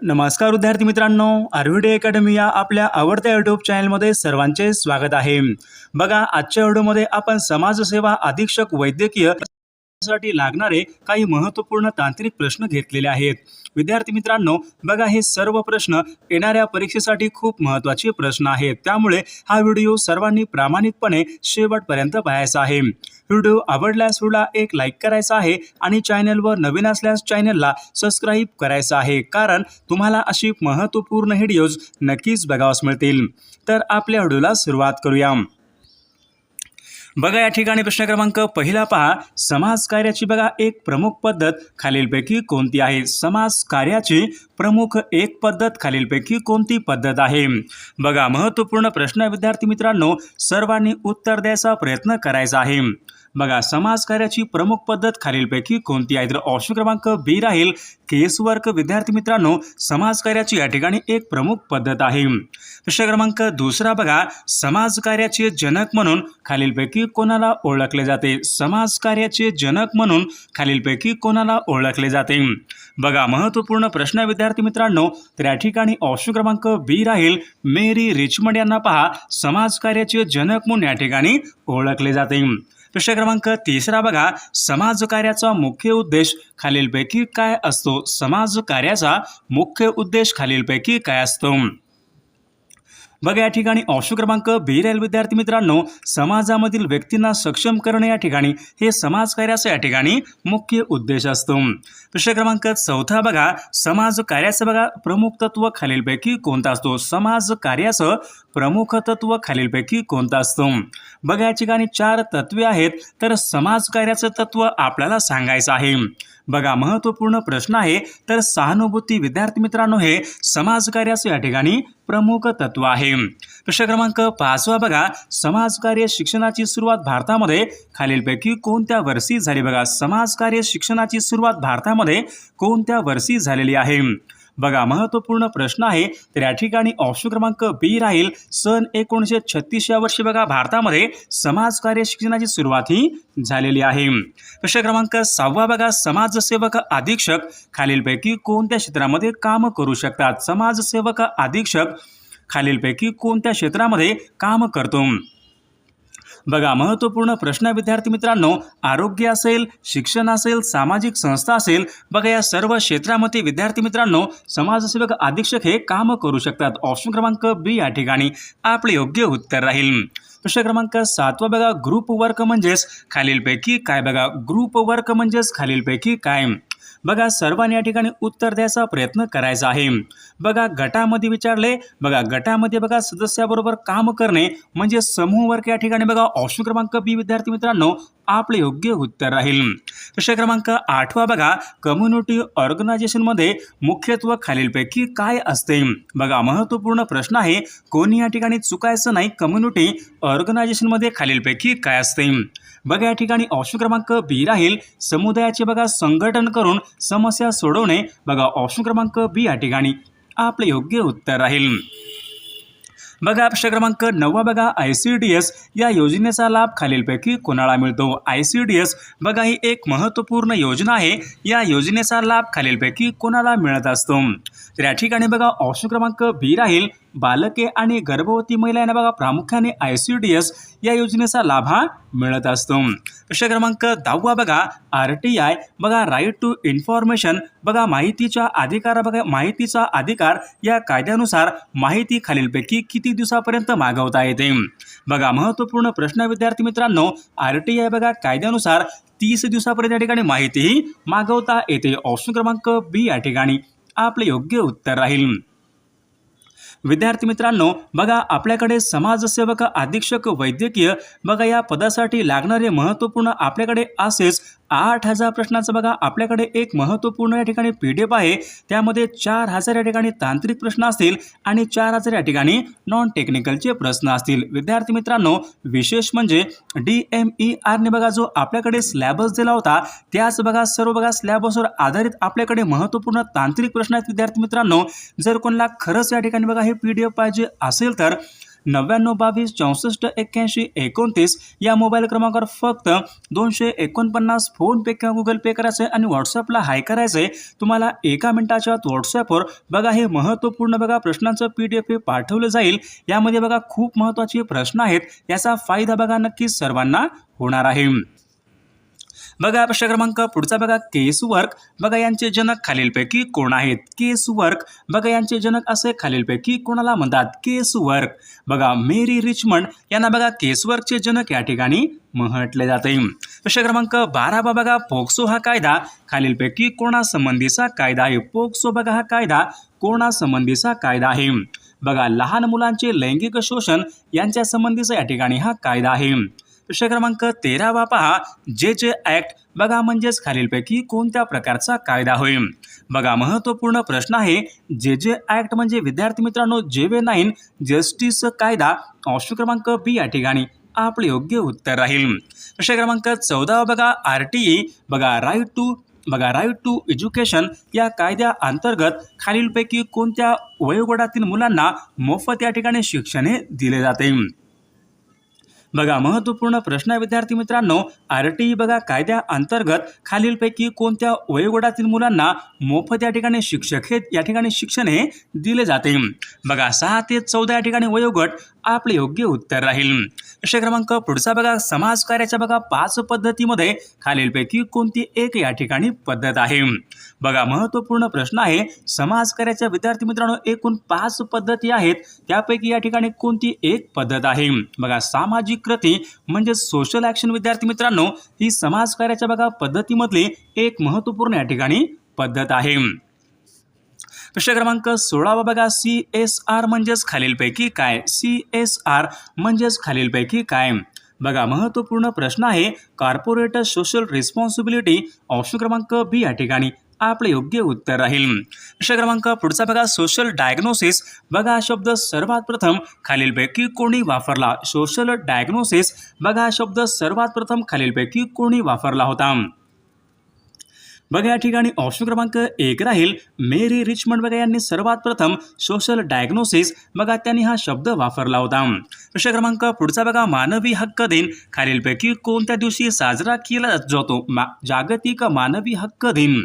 नमस्कार विद्यार्थी मित्रांनो आरव्हीडी अकॅडमी या आपल्या आवडत्या यूट्यूब चॅनलमध्ये सर्वांचे स्वागत आहे. बघा आजच्या व्हिडिओमध्ये आपण समाजसेवा अधीक्षक वैद्यकीय साठी लागणारे काही महत्त्वपूर्ण तांत्रिक प्रश्न घेतलेले आहेत. विद्यार्थी मित्रांनो बघा हे सर्व प्रश्न येणाऱ्या परीक्षेसाठी खूप महत्त्वाचे प्रश्न आहेत. त्यामुळे हा व्हिडिओ सर्वांनी प्रामाणिकपणे शेवटपर्यंत पाहायचा आहे. व्हिडिओ आवडल्यास व्हिडिओला एक लाईक करायचा आहे आणि चॅनलवर नवीन असल्यास चॅनलला सबस्क्राईब करायचं आहे. कारण तुम्हाला अशी महत्त्वपूर्ण व्हिडिओज नक्कीच बघावास मिळतील. तर आपल्या व्हिडिओला सुरुवात करूया. बघा या ठिकाणी प्रश्न क्रमांक पहिला पहा. समाज कार्याची बघा एक प्रमुख पद्धत खालीलपैकी कोणती आहे? समाज कार्याची प्रमुख एक पद्धत खालीलपैकी कोणती पद्धत आहे? बघा महत्त्वपूर्ण प्रश्न विद्यार्थी मित्रांनो सर्वांनी उत्तर द्यायचा प्रयत्न करायचा आहे. बघा समाज कार्याची प्रमुख पद्धत खालीलपैकी कोणती आहे? तर ऑप्शन क्रमांक बी राहील केस वर्क विद्यार्थी मित्रांनो समाज कार्याची या ठिकाणी एक प्रमुख पद्धत आहे. प्रश्न क्रमांक दुसरा बघा समाज कार्याचे जनक म्हणून खालीलपैकी कोणाला ओळखले जाते? समाज कार्याचे जनक म्हणून खालीलपैकी कोणाला ओळखले जाते? बघा महत्त्वपूर्ण प्रश्न विद्यार्थी मित्रांनो तर या ठिकाणी ऑप्शन क्रमांक बी राहील मेरी रिचमंड यांना पहा समाज कार्याचे जनक म्हणून या ठिकाणी ओळखले जाते. प्रश्न क्रमांक तिसरा बघा. समाज कार्याचा मुख्य उद्देश खालीलपैकी काय असतो? समाज कार्याचा मुख्य उद्देश खालीलपैकी काय असतो? बघा या ठिकाणी ऑप्शन क्रमांक बी राहील विद्यार्थी मित्रांनो. समाजामधील व्यक्तींना सक्षम करणे या ठिकाणी हे समाज कार्याचा या ठिकाणी मुख्य उद्देश असतो. प्रश्न क्रमांक चौथा बघा समाज कार्याचं बघा. प्रमुख तत्व खालीलपैकी कोणता असतो? समाज कार्याचं प्रमुख तत्व खालीलपैकी कोणतं असतं? बघा या ठिकाणी चार तत्वे आहेत. तर समाज कार्याचं तत्व आपल्याला सांगायचं आहे. बघा महत्त्वपूर्ण प्रश्न आहे. तर सहानुभूती विद्यार्थी मित्रांनो हे समाज कार्याचं या ठिकाणी प्रमुख तत्व आहे. प्रश्न क्रमांक पाचवा बघा. समाजकार्य शिक्षणाची सुरुवात भारतामध्ये खालीलपैकी कोणत्या वर्षी झाली? बघा समाजकार्य शिक्षणाची सुरुवात भारतामध्ये कोणत्या वर्षी झालेली आहे? बघा महत्त्वपूर्ण प्रश्न आहे तर या ठिकाणी ऑप्शन क्रमांक बी राहील. सन एकोणीसशे छत्तीस या वर्षी बघा भारतामध्ये समाजकार्य शिक्षणाची सुरुवात ही झालेली आहे. प्रश्न क्रमांक सहावा बघा समाजसेवक अधीक्षक. खालीलपैकी कोणत्या क्षेत्रामध्ये काम करू शकतात? समाजसेवक अधीक्षक खालीलपैकी कोणत्या क्षेत्रामध्ये काम करतो? बघा महत्त्वपूर्ण प्रश्न विद्यार्थी मित्रांनो. आरोग्य असेल शिक्षण असेल सामाजिक संस्था असेल बघा या सर्व क्षेत्रामध्ये विद्यार्थी मित्रांनो समाजसेवक अधीक्षक हे काम करू शकतात. ऑप्शन क्रमांक बी या ठिकाणी. आपले योग्य उत्तर राहील. प्रश्न क्रमांक सातवा बघा ग्रुप वर्क म्हणजेच खालीलपैकी काय? बघा ग्रुप वर्क म्हणजेच खालीलपैकी काय? बघा सर्वांनी या ठिकाणी उत्तर द्यायचा प्रयत्न करायचा आहे. बघा गटामध्ये विचारले बघा गटामध्ये बघा सदस्याबरोबर काम करणे म्हणजे समूह वर्ग या ठिकाणी बघा ऑप्शन क्रमांक बी विद्यार्थी मित्रांनो आपले योग्य उत्तर राहील. प्रश्न क्रमांक आठवा बघा कम्युनिटी ऑर्गनायझेशनमध्ये मुख्यत्व खालीलपैकी काय असते? बघा महत्त्वपूर्ण प्रश्न आहे कोणी या ठिकाणी चुकायचं नाही कम्युनिटी ऑर्गनायझेशनमध्ये खालीलपैकी काय असते? बघा या ठिकाणी ऑप्शन क्रमांक बी राहील. समुदायाचे बघा संघटन करून समस्या सोडवणे. बघा ऑप्शन क्रमांक बी या ठिकाणी. आपले योग्य उत्तर राहील. बघा प्रश्न क्रमांक नववा बघा आय सी डी एस. या योजनेचा लाभ खालीलपैकी कोणाला मिळतो? I C D S. बघा ही एक महत्त्वपूर्ण योजना आहे. या योजनेचा लाभ खालीलपैकी कोणाला मिळत असतो? तर या ठिकाणी बघा ऑप्शन क्रमांक बी राहील. बालके आणि गर्भवती महिला यांना बघा प्रामुख्याने आय सी डी एस या योजनेचा लाभ हा मिळत असतो. प्रश्न क्रमांक दहावा बघा आर टी आय बघा राईट टू इन्फॉर्मेशन बघा माहितीच्या अधिकार बघा माहितीचा अधिकार या कायद्यानुसार माहिती खालीलपैकी किती दिवसापर्यंत मागवता येते? बघा महत्त्वपूर्ण प्रश्न विद्यार्थी मित्रांनो आर टी आय बघा कायद्यानुसार तीस दिवसापर्यंत या ठिकाणी माहितीही मागवता येते. ऑप्शन क्रमांक बी या ठिकाणी आपले योग्य उत्तर राहील. विद्यार्थी मित्रांनो बघा आपल्याकडे समाजसेवक अधीक्षक वैद्यकीय बघा या पदासाठी लागणारे महत्त्वपूर्ण आपल्याकडे असेच आठ हजार प्रश्नाचं बघा आपल्याकडे एक महत्त्वपूर्ण या ठिकाणी पी डी एफ आहे. त्यामध्ये चार हजार या ठिकाणी तांत्रिक प्रश्न असतील आणि चार हजार या ठिकाणी नॉन टेक्निकलचे प्रश्न असतील. विद्यार्थी मित्रांनो विशेष म्हणजे डी एम ई आरने बघा जो आपल्याकडे स्लॅबस दिला होता त्याच बघा सर्व बघा स्लॅबसवर आधारित आपल्याकडे महत्त्वपूर्ण तांत्रिक प्रश्न आहेत विद्यार्थी मित्रांनो. जर कोणाला खरंच या ठिकाणी बघा हे पी डी एफ पाहिजे असेल तर नव्याण्णव बावीस चौसष्ट एक्क्याऐंशी एकोणतीस या मोबाईल क्रमांकावर फक्त दोनशे एकोणपन्नास फोनपे किंवा गुगल पे करायचं आहे आणि व्हॉट्सअपला हाय करायचं. आहे तुम्हाला एका मिनिटाच्या आत व्हॉट्सअपवर बघा हे महत्त्वपूर्ण बघा प्रश्नांचं पी डी एफ हे पाठवलं जाईल. यामध्ये बघा खूप महत्त्वाचे प्रश्न आहेत. याचा फायदा बघा नक्कीच सर्वांना होणार आहे. बघा प्रश्न क्रमांक पुढचा बघा केस वर्क बघा यांचे जनक खालीलपैकी कोण आहेत? केस वर्क बघा यांचे जनक असे खालीलपैकी कोणाला म्हणतात? केस वर्क बघा मेरी रिचमंड. यांना बघा केस वर्कचे जनक या ठिकाणी म्हटले जाते. प्रश्न क्रमांक बारा बा बघा पोक्सो हा कायदा. खालीलपैकी कोणासंबंधीचा कायदा आहे? पोक्सो बघा हा कायदा. कोणासंबंधीचा कायदा आहे? बघा लहान मुलांचे लैंगिक शोषण यांच्या संबंधीचा या ठिकाणी हा कायदा आहे. प्रश्न क्रमांक तेरावा पहा. जे जे ॲक्ट बघा म्हणजेच खालीलपैकी कोणत्या प्रकारचा कायदा होईल? बघा महत्त्वपूर्ण प्रश्न आहे जे जे ॲक्ट म्हणजे विद्यार्थी मित्रांनो जे वे नाईन जस्टिस कायदा ऑप्शन क्रमांक बी या ठिकाणी आपले योग्य उत्तर राहील. प्रश्न क्रमांक चौदा बघा आर टी ई बघा राईट टू बघा राईट टू एज्युकेशन या कायद्या अंतर्गत खालीलपैकी कोणत्या वयोगटातील मुलांना मोफत या ठिकाणी शिक्षण हे दिले जाते. बघा महत्त्वपूर्ण प्रश्न विद्यार्थी मित्रांनो. आर टी ई बघा कायद्या अंतर्गत खालीलपैकी कोणत्या वयोगटातील मुलांना मोफत या ठिकाणी शिक्षक हे या ठिकाणी शिक्षण हे दिले जाते. बघा सहा ते चौदा या ठिकाणी वयोगट आपले योग्य उत्तर राहील. प्रश्न क्रमांक पुढचा बघा. समाजकार्याच्या बघा पाच पद्धतीमध्ये खालीलपैकी कोणती एक या ठिकाणी पद्धत आहे? बघा महत्त्वपूर्ण प्रश्न आहे समाजकार्याच्या विद्यार्थी मित्रांनो एकूण पाच पद्धती आहेत. त्यापैकी या ठिकाणी कोणती एक पद्धत आहे? बघा सामाजिक कृती म्हणजे सोशल ॲक्शन विद्यार्थी मित्रांनो ही समाजकार्याच्या बघा पद्धतीमधली एक महत्त्वपूर्ण या ठिकाणी पद्धत आहे. प्रश्न क्रमांक सोळावा बघा सी एस आर म्हणजेच खालीलपैकी काय? सी एस आर म्हणजेच खालीलपैकी काय? बघा महत्त्वपूर्ण प्रश्न आहे कॉर्पोरेट सोशल रिस्पॉन्सिबिलिटी ऑप्शन क्रमांक बी या ठिकाणी आपले योग्य उत्तर राहील. प्रश्न क्रमांक पुढचा बघा सोशल डायग्नोसिस बघा हा शब्द सर्वात प्रथम खालीलपैकी कोणी वापरला? सोशल डायग्नोसिस बघा हा शब्द सर्वात प्रथम खालीलपैकी कोणी वापरला होता? बघा या ठिकाणी ऑप्शन क्रमांक एक राहील. मेरी रिचमंड बघा यांनी सर्वात प्रथम सोशल डायग्नोसिस बघा त्यांनी हा शब्द वापरला होता. प्रश्न क्रमांक पुढचा बघा मानवी हक्क दिन. खालीलपैकी कोणत्या दिवशी साजरा केला जातो? मा जागतिक मानवी हक्क दिन.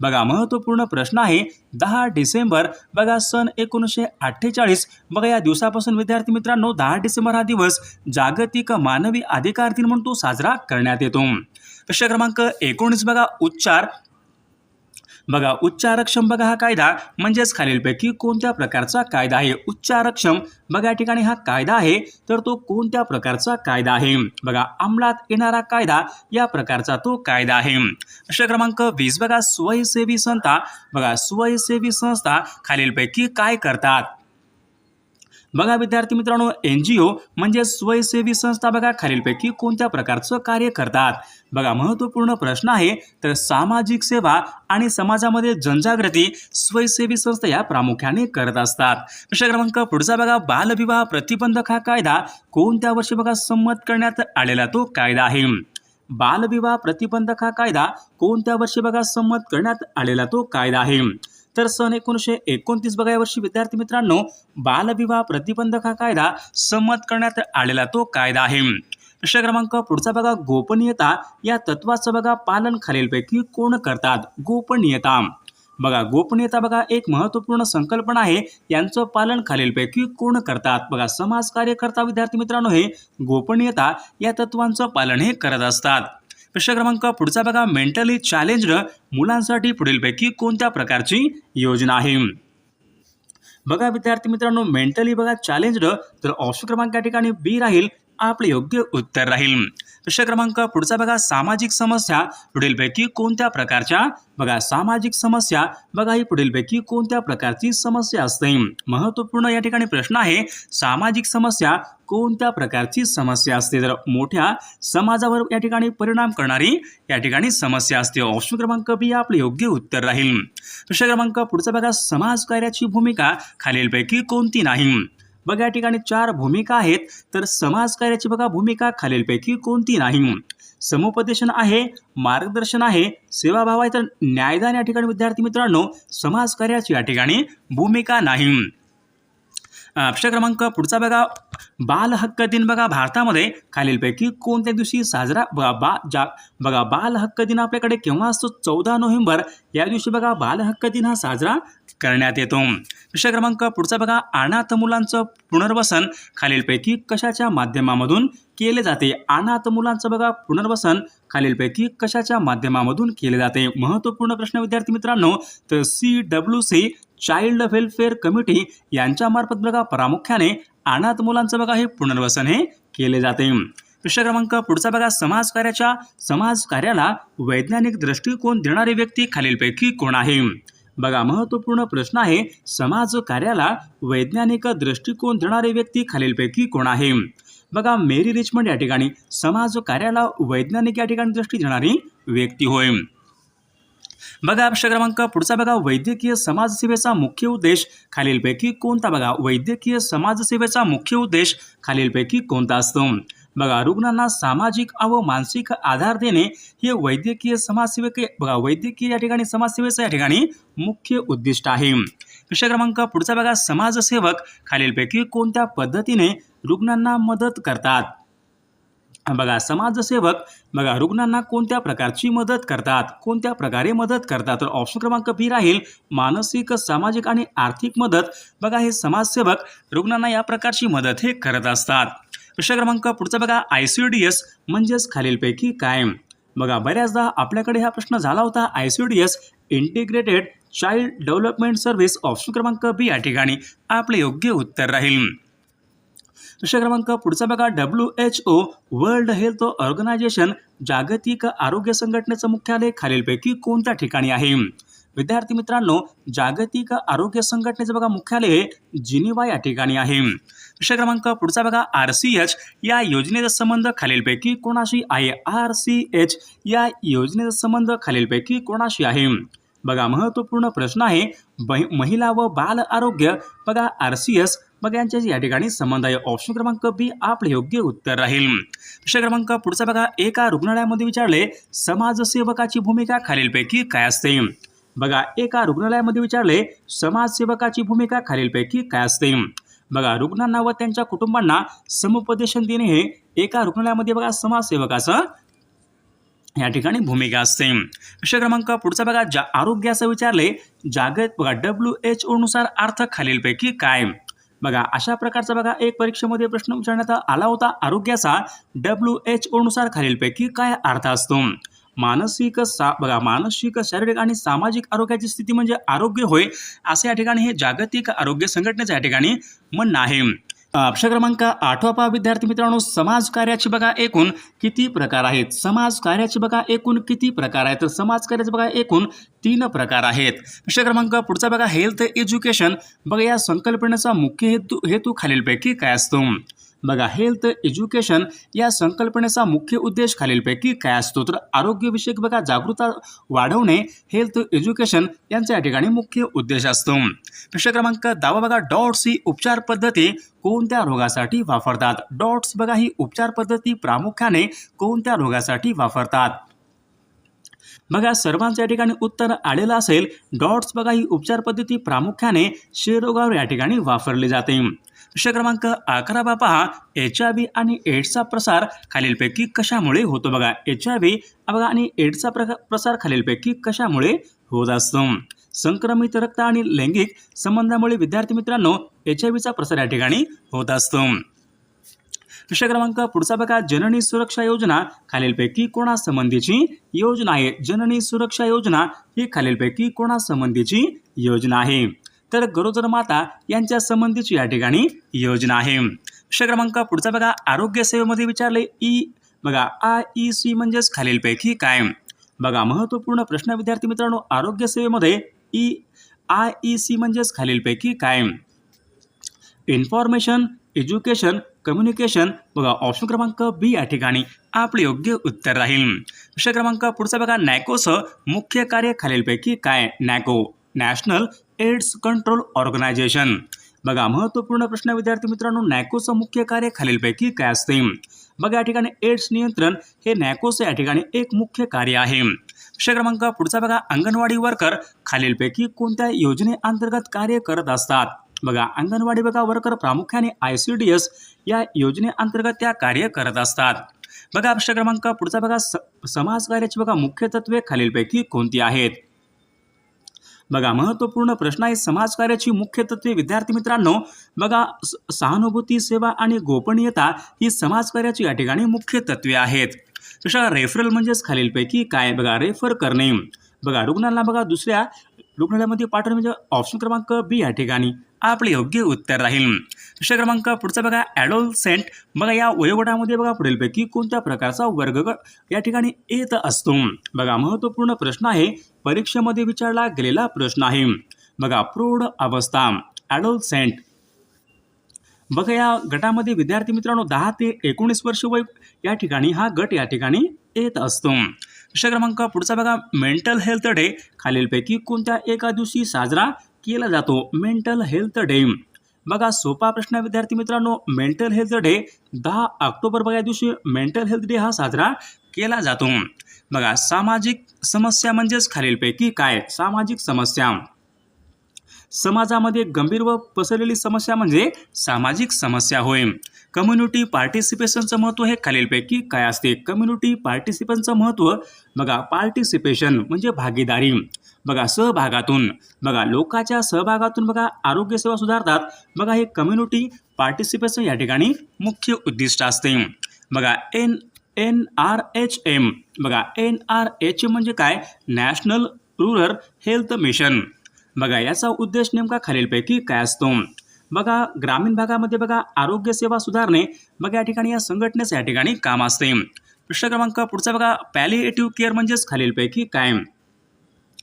बघा महत्त्वपूर्ण प्रश्न आहे. दहा डिसेंबर बघा सन एकोणीसशे अठ्ठेचाळीस. बघा या दिवसापासून विद्यार्थी मित्रांनो दहा डिसेंबर हा दिवस जागतिक मानवी अधिकार दिन म्हणून तो साजरा करण्यात येतो. प्रश्न क्रमांक एकोणीस बघा उच्चार. बघा उच्चारक्षम बघा हा कायदा म्हणजेच खालीलपैकी कोणत्या प्रकारचा कायदा आहे? उच्चारक्षम बघा या ठिकाणी हा कायदा आहे तर तो कोणत्या प्रकारचा कायदा आहे? बघा अंमलात येणारा कायदा या प्रकारचा तो कायदा आहे. प्रश्न क्रमांक वीस बघा स्वयंसेवी संस्था. बघा स्वयंसेवी संस्था खालीलपैकी काय करतात? बघा विद्यार्थी मित्रांनो एन जी ओ म्हणजे स्वयंसेवी संस्था बघा खालीलपैकी कोणत्या प्रकारचं कार्य करतात? बघा महत्त्वपूर्ण प्रश्न आहे तर सामाजिक सेवा आणि समाजामध्ये जनजागृती स्वयंसेवी संस्था या प्रामुख्याने करत असतात. प्रश्न क्रमांक पुढचा बघा बालविवाह प्रतिबंधक हा कायदा कोणत्या वर्षी बघा संमत करण्यात आलेला तो कायदा आहे? बालविवाह प्रतिबंधक हा कायदा कोणत्या वर्षी बघा संमत करण्यात आलेला तो कायदा आहे? तर सन एकोणीसशे एकोणतीस बघा यावर्षी विद्यार्थी मित्रांनो बालविवाह प्रतिबंधक हा कायदा संमत करण्यात आलेला तो कायदा आहे. प्रश्न क्रमांक पुढचा बघा गोपनीयता या तत्वाचं बघा पालन खालीलपैकी कोण करतात? गोपनीयता. बघा गोपनीयता बघा एक महत्त्वपूर्ण संकल्पना आहे. यांचं पालन खालीलपैकी कोण करतात? बघा समाज कार्यकर्ता विद्यार्थी मित्रांनो हे गोपनीयता या तत्वांचं पालन हे करत असतात. प्रश्न क्रमांक पुढचा बघा. मेंटली चॅलेंज्ड मुलांसाठी पुढीलपैकी कोणत्या प्रकारची योजना आहे? बघा विद्यार्थी मित्रांनो मेंटली बघा चॅलेंज्ड तर ऑप्शन क्रमांक या ठिकाणी बी राहील. आपले योग्य उत्तर राहील. प्रश्न क्रमांक पुढचा बघा सामाजिक समस्या पुढीलपैकी कोणत्या प्रकारच्या? बघा सामाजिक समस्या बघा ही पुढीलपैकी कोणत्या प्रकारची समस्या असते? महत्त्वपूर्ण या ठिकाणी प्रश्न आहे सामाजिक समस्या कोणत्या प्रकारची समस्या असते? तर मोठ्या समाजावर या ठिकाणी परिणाम करणारी या ठिकाणी समस्या असते. ऑप्शन क्रमांक बी आपले योग्य उत्तर राहील. प्रश्न क्रमांक पुढचा बघा समाजकार्याची भूमिका खालीलपैकी कोणती नाही? बघा या ठिकाणी चार भूमिका आहेत. तर समाजकार्याची बघा भूमिका खालीलपैकी कोणती नाही समुपदेशन आहे मार्गदर्शन आहे सेवाभाव आहे. तर न्यायदान या ठिकाणी विद्यार्थी मित्रांनो समाजकार्याची या ठिकाणी भूमिका नाही प्रश्न क्रमांक पुढचा बघा. बाल हक्क दिन बघा भारतामध्ये खालीलपैकी कोणत्या दिवशी साजरा बघा बा जा बघा बाल हक्क दिन आपल्याकडे केव्हा असतो? चौदा नोव्हेंबर. या दिवशी बघा बाल हक्क दिन हा साजरा करण्यात येतो. विषय क्रमांक पुढचा बघा. अनाथ मुलांचं पुनर्वसन खालीलपैकी कशाच्या माध्यमामधून केले जाते? अनाथ मुलांचं बघा. पुनर्वसन खालीलपैकी कशाच्या माध्यमामधून केले जाते? महत्त्वपूर्ण प्रश्न विद्यार्थी मित्रांनो तर C W C child welfare committee यांच्यामार्फत बघा. प्रामुख्याने अनाथ मुलांचं बघा हे पुनर्वसन हे केले जाते. प्रश्न क्रमांक पुढचा बघा. समाजकार्याच्या समाजकार्याला वैज्ञानिक दृष्टिकोन देणारी व्यक्ती खालीलपैकी कोण आहे? बघा महत्त्वपूर्ण प्रश्न आहे समाजकार्याला वैज्ञानिक दृष्टिकोन देणारी व्यक्ती खालीलपैकी कोण आहे? बघा मेरी रिचमंड या ठिकाणी समाजकार्याला वैज्ञानिक या ठिकाणी दृष्टी देणारी व्यक्ती होय. बघा प्रश्न क्रमांक पुढचा बघा वैद्यकीय समाजसेवेचा मुख्य उद्देश खालीलपैकी कोणता? बघा वैद्यकीय समाजसेवेचा मुख्य उद्देश खालीलपैकी कोणता असतो? बघा रुग्णांना सामाजिक व मानसिक आधार देणे हे वैद्यकीय समाजसेवक बघा वैद्यकीय या ठिकाणी समाजसेवेचं या ठिकाणी मुख्य उद्दिष्ट आहे. विषय क्रमांक पुढचा बघा समाजसेवक खालीलपैकी कोणत्या पद्धतीने रुग्णांना मदत करतात? बघा समाजसेवक बघा रुग्णांना कोणत्या प्रकारची मदत करतात? कोणत्या प्रकारे मदत करतात? तर ऑप्शन क्रमांक बी राहील मानसिक सामाजिक आणि आर्थिक मदत. बघा हे समाजसेवक रुग्णांना या प्रकारची मदत हे करत असतात. प्रश्न क्रमांक पुढचा बघा. आय सी डी एस म्हणजेच खालीलपैकी काय बघा बऱ्याचदा आपल्याकडे हा प्रश्न झाला होता. I C D S integrated child development service option क्रमांक बी या ठिकाणी आपले योग्य उत्तर राहील. प्रश्न क्रमांक पुढचा बघा. W H O world health organisation जागतिक आरोग्य संघटनेचं मुख्यालय खालीलपैकी कोणत्या ठिकाणी आहे? विद्यार्थी मित्रांनो जागतिक आरोग्य संघटनेचं बघा मुख्यालय हे जिनिवा या ठिकाणी आहे. प्रश्न क्रमांक पुढचा बघा आर सी एच या योजनेचा संबंध खालीलपैकी कोणाशी आहे? आर सी एच या योजनेचा संबंध खालीलपैकी कोणाशी आहे? बघा महत्त्वपूर्ण प्रश्न आहे महिला व बाल आरोग्य. बघा आर सी एस बघा यांच्या या ठिकाणी संबंध आहे. ऑप्शन क्रमांक बी आपले योग्य उत्तर राहील. प्रश्न क्रमांक पुढचा बघा एका रुग्णालयामध्ये विचारले समाजसेवकाची भूमिका खालीलपैकी काय असते? बघा एका रुग्णालयामध्ये विचारले समाजसेवकाची भूमिका खालीलपैकी काय असते? बघा रुग्णांना व त्यांच्या कुटुंबांना समुपदेशन देणे हे एका रुग्णालयामध्ये बघा समाजसेवकाचं या ठिकाणी भूमिका असते. प्रश्न क्रमांक पुढचा बघा जा आरोग्याचं विचारले जागत बघा डब्ल्यू एच ओनुसार अर्थ खालीलपैकी काय? बघा अशा प्रकारचा बघा एक परीक्षेमध्ये प्रश्न विचारण्यात आला होता. आरोग्याचा डब्ल्यू एच ओनुसार खालीलपैकी काय अर्थ असतो? मानसिक सा बघा मानसिक शारीरिक आणि सामाजिक आरोग्याची स्थिती म्हणजे आरोग्य होय असे या ठिकाणी हे जागतिक आरोग्य संघटनेचं या ठिकाणी म्हणणं आहे. अक्षर क्रमांक आठवा पहा विद्यार्थी मित्रांनो समाज कार्याचे बघा एकूण किती प्रकार आहेत? समाज कार्याचे बघा एकूण किती प्रकार आहेत? तर समाज कार्याचे बघा एकूण तीन प्रकार आहेत. विषय क्रमांक पुढचा बघा हेल्थ एज्युकेशन बघा या संकल्पनेचा मुख्य हेतू हेतू खालीलपैकी काय असतो? बघा हेल्थ एज्युकेशन या संकल्पनेचा मुख्य उद्देश खालीलपैकी काय असतो? तर आरोग्यविषयक बघा जागरूकता वाढवणे हेल्थ एज्युकेशन यांचा या ठिकाणी मुख्य उद्देश असतो. प्रश्न क्रमांक दावा बघा डॉट्स ही उपचार पद्धती कोणत्या रोगासाठी वापरतात? डॉट्स बघा ही उपचार पद्धती प्रामुख्याने कोणत्या रोगासाठी वापरतात? बघा सर्वांचं या ठिकाणी उत्तर आलेलं असेल. डॉट्स बघा ही उपचार पद्धती प्रामुख्याने क्षयरोगावर या ठिकाणी वापरली जाते. प्रश्न क्रमांक अकरावा पहा एच आय व्ही आणि एड्सचा प्रसार खालीलपैकी कशामुळे होतो बघा? एच आय व्ही बघा आणि एड्सचा प्रका प्रसार खालीलपैकी कशामुळे होत असतो? संक्रमित रक्त आणि लैंगिक संबंधामुळे विद्यार्थी मित्रांनो एच आय व्हीचा प्रसार या ठिकाणी होत असतो. प्रश्न क्रमांक पुढचा बघा जननी सुरक्षा योजना खालीलपैकी कोणासंबंधीची योजना आहे? जननी सुरक्षा योजना ही खालीलपैकी कोणासंबंधीची योजना आहे? तर गरोदर माता यांच्या संबंधीची या ठिकाणी योजना आहे. प्रश्न क्रमांक पुढचा बघा आरोग्य सेवेमध्ये विचारले ई बघा आय ई सी म्हणजेच खालीलपैकी काय? बघा महत्त्वपूर्ण प्रश्न विद्यार्थी मित्रांनो आरोग्य सेवेमध्ये ई आय ई सी म्हणजेच खालीलपैकी काय? इन्फॉर्मेशन एज्युकेशन कम्युनिकेशन बघा ऑप्शन क्रमांक बी या ठिकाणी आपले योग्य उत्तर राहील. प्रश्न क्रमांक पुढचा बघा नॅकोचं मुख्य कार्य खालीलपैकी काय? NACO national AIDS control organisation. बघा महत्त्वपूर्ण प्रश्न विद्यार्थी मित्रांनो नॅकोचं मुख्य कार्य खालीलपैकी काय असते बघा या ठिकाणी एड्स नियंत्रण हे नॅकोचं या ठिकाणी एक मुख्य कार्य आहे. प्रश्न क्रमांक पुढचा बघा अंगणवाडी वर्कर खालीलपैकी कोणत्या योजनेअंतर्गत कार्य करत असतात? बघा अंगणवाडी बघा वर्कर प्रामुख्याने आय सी डी एस या योजनेअंतर्गत त्या कार्य करत असतात. बघा प्रश्न क्रमांक पुढचा बघा स समाजकार्याची बघा मुख्य तत्वे खालीलपैकी कोणती आहेत? बघा महत्त्वपूर्ण प्रश्न आहे समाजकार्याची मुख्य तत्वे. विद्यार्थी मित्रांनो बघा स- सहानुभूती सेवा आणि गोपनीयता ही समाजकार्याची या ठिकाणी मुख्य तत्वे आहेत. तशा रेफरल म्हणजेच खालीलपैकी काय बघा रेफर करणे. बघा रुग्णाला बघा दुसऱ्या रुग्णालयामध्ये पाठवणे म्हणजे ऑप्शन क्रमांक बी या ठिकाणी. आपले योग्य उत्तर राहील. प्रश्न क्रमांक पुढचा बघा ॲडोलसेंट बघा या वयोगटामध्ये बघा पुढीलपैकी कोणत्या प्रकारचा वर्ग या ठिकाणी येत असतो? बघा महत्त्वपूर्ण प्रश्न आहे. परीक्षेमध्ये विचारला गेलेला प्रश्न आहे. बघा प्रौढ अवस्था ॲडोलसेंट बघा या गटामध्ये विद्यार्थी मित्रांनो दहा ते एकोणीस वर्ष वय या ठिकाणी हा गट या ठिकाणी येत असतो. प्रश्न क्रमांक पुढचा बघा मेंटल हेल्थ डे खालीलपैकी कोणत्या एका दिवशी साजरा केला जातो. मेंटल हेल्थ डे बघा सोपा प्रश्न विद्यार्थी मित्रांनो. मेंटल हेल्थ डे दहा ऑक्टोबर बघा या दिवशी मेंटल हेल्थ डे हा साजरा केला जातो. बघा सामाजिक समस्या म्हणजेच खालीलपैकी काय? सामाजिक समस्या. समाजामध्ये गंभीर व पसरलेली समस्या म्हणजे सामाजिक समस्या होय. कम्युनिटी पार्टिसिपेशनचं महत्त्व हे खालीलपैकी काय असते? कम्युनिटी पार्टिसिपेशनचं महत्त्व बघा पार्टिसिपेशन म्हणजे भागीदारी. बघा सहभागातून बघा लोकांच्या सहभागातून बघा आरोग्यसेवा सुधारतात. बघा हे कम्युनिटी पार्टिसिपेशन या ठिकाणी मुख्य उद्दिष्ट असते. बघा N N R H M बघा एन आर एच एम म्हणजे काय? National rural health mission. बघा याचा उद्देश नेमका खालीलपैकी काय असतो? बघा ग्रामीण भागामध्ये बघा आरोग्यसेवा सुधारणे बघा या ठिकाणी या संघटनेचं या ठिकाणी काम असते. प्रश्न क्रमांक पुढचा बघा पॅलिएटिव्ह केअर म्हणजेच खालीलपैकी काय?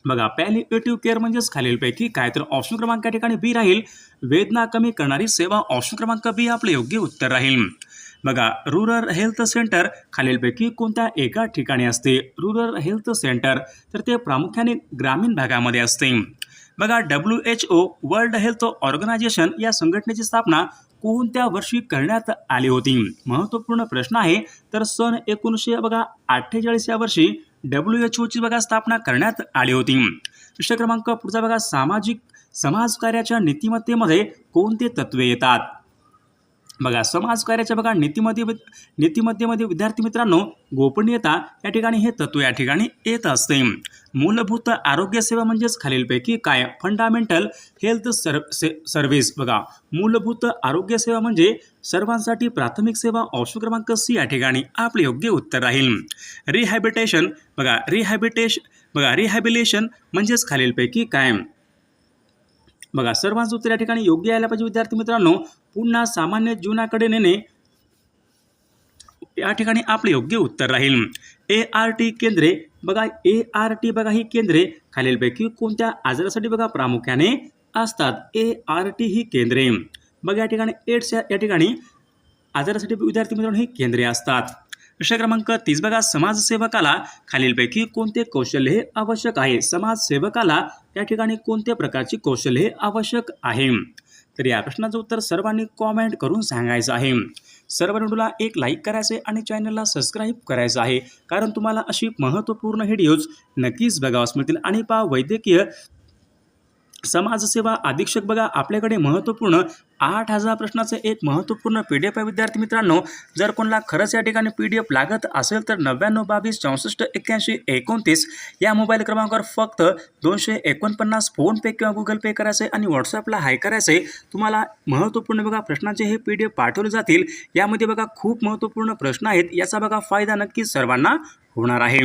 बघा पॅलिएटिव्ह केअर म्हणजेच खालीलपैकी काय तर ऑप्शन क्रमांक या ठिकाणी बी राहील. वेदना कमी करणारी सेवा ऑप्शन क्रमांक बी आपले योग्य उत्तर राहील. बघा रुरल हेल्थ सेंटर खालीलपैकी कोणत्या एका ठिकाणी असते? रुरल हेल्थ सेंटर तर ते प्रामुख्याने ग्रामीण भागामध्ये असते. बघा W H O world health organisation या संघटनेची स्थापना कोणत्या वर्षी करण्यात आली होती? महत्त्वपूर्ण प्रश्न आहे. तर सन एकोणीसशे बघा अठ्ठेचाळीस या वर्षी डब्ल्यू एच ओची बघा स्थापना करण्यात आली होती. प्रश्न क्रमांक पुढचा बघा सामाजिक समाजकार्याच्या नीतिमत्तेमध्ये कोणते तत्वे येतात? बघा समाजकार्याच्या बघा नीतिमध्ये नीतीमध्येमध्ये विद्यार्थी मित्रांनो गोपनीयता या ठिकाणी हे तत्व या ठिकाणी येत असते. मूलभूत आरोग्यसेवा म्हणजेच खालीलपैकी काय? फंडामेंटल हेल्थ सर से सर्व्हिस बघा मूलभूत आरोग्यसेवा म्हणजे सर्वांसाठी प्राथमिक सेवा ऑप्शन क्रमांक सी या ठिकाणी आपले योग्य उत्तर राहील. रिहॅबिटेशन बघा रिहॅबिटेश बघा रिहॅबिलेशन म्हणजेच खालीलपैकी काय? बघा सर्वांचं उत्तर या ठिकाणी योग्य यायला पाहिजे विद्यार्थी मित्रांनो. पुन्हा सामान्य जीवनाकडे नेणे या ठिकाणी आपले योग्य उत्तर राहील. ए आर टी केंद्रे बघा ए आर टी बघा ही केंद्रे खालीलपैकी कोणत्या आजारासाठी बघा प्रामुख्याने असतात. ए आर टी ही केंद्रे. बघा या ठिकाणी एड्स या या ठिकाणी आजारासाठी विद्यार्थी मित्रांनो ही केंद्रे असतात. प्रश्न क्रमांक तीस बघा. समाजसेवकाला खालीलपैकी कोणते कौशल्य हे आवश्यक आहे? समाजसेवकाला या ठिकाणी कोणत्या प्रकारची कौशल्य हे आवश्यक आहे? तर या प्रश्नाचं उत्तर सर्वांनी कॉमेंट करून सांगायचं आहे. सर्व व्हिडिओला एक लाईक करायचं आहे आणि चॅनलला सबस्क्राईब करायचं आहे. कारण तुम्हाला अशी महत्त्वपूर्ण व्हिडिओज नक्कीच बघावास मिळतील आणि पा वैद्यकीय समाजसेवा अधीक्षक बघा आपल्याकडे महत्त्वपूर्ण आठ हजार प्रश्नाचं एक महत्त्वपूर्ण पी डी एफ आहे विद्यार्थी मित्रांनो. जर कोणाला खरंच या ठिकाणी पी डी एफ लागत असेल तर नव्याण्णव बावीस चौसष्ट एक्क्याऐंशी एकोणतीस या मोबाईल क्रमांकावर फक्त दोनशे एकोणपन्नास फोनपे किंवा गुगल पे करायचं आहे आणि व्हॉट्सअपला हाय करायचं आहे. तुम्हाला महत्त्वपूर्ण बघा प्रश्नांचे हे पी डी एफ पाठवले जातील. यामध्ये बघा खूप महत्त्वपूर्ण प्रश्न आहेत. याचा बघा फायदा नक्की सर्वांना होणार आहे.